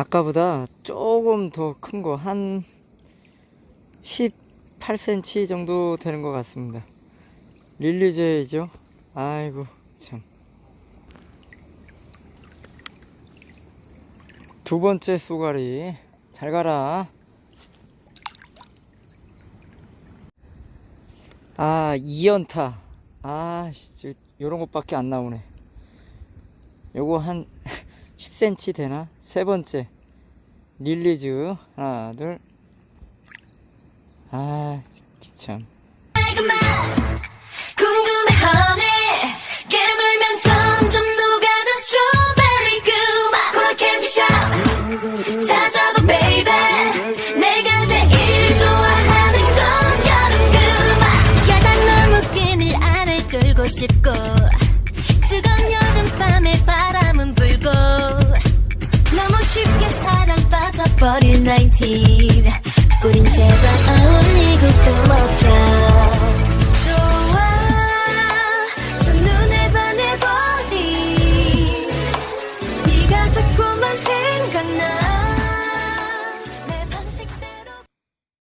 아까보다 조금 더 큰 거 한 18cm 정도 되는 것 같습니다. 릴리제이죠. 아이고 참. 두 번째 쏘가리 잘 가라. 아 2연타. 아 씨, 요런 것밖에 안 나오네. 요거 한 10cm 되나? 세 번째. 릴리즈. 하나 둘. 아 기참. 궁금해 honey 깨물면 점점 녹아든 스트로베리 그맛 코라 캔디샵. 찾아봐 baby. 내가 제일 좋아하는 건 여름 그맛 야단 너무 끈을 안을 쫄고 싶고 뜨거운 여름밤에 바람은 불고 버린 19 우린 제발 어울리고 또